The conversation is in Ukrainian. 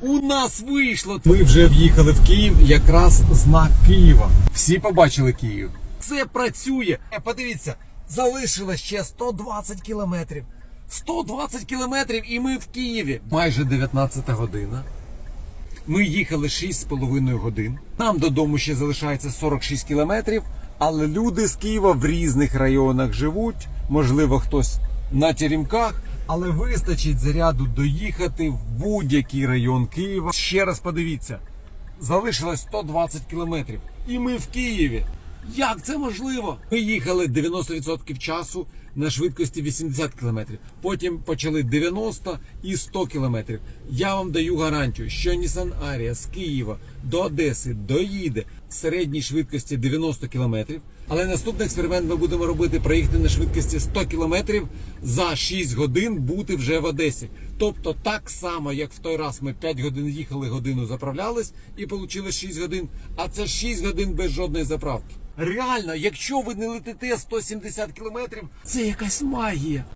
У нас вийшло. Ми вже в'їхали в Київ, якраз знак Києва. Всі побачили Київ. Це працює. Е, Подивіться, залишилось ще 120 кілометрів. 120 кілометрів і ми в Києві. Майже 19 година. Ми їхали 6,5 годин. Нам додому ще залишається 46 кілометрів, але люди з Києва в різних районах живуть. Можливо, хтось на Теремках, але вистачить заряду доїхати в будь-який район Києва. Ще раз подивіться, залишилось 120 кілометрів, і ми в Києві. Як це можливо? Ми їхали 90% часу на швидкості 80 км. Потім почали 90 і 100 км. Я вам даю гарантію, що Nissan Арія з Києва до Одеси доїде в середній швидкості 90 км. Але наступний експеримент ми будемо робити проїхати на швидкості 100 км за 6 годин бути вже в Одесі. Тобто так само, як в той раз ми 5 годин їхали, годину заправлялись і отримали 6 годин, а це 6 годин без жодної заправки. Реально, якщо ви не летите 170 кілометрів, це якась магія.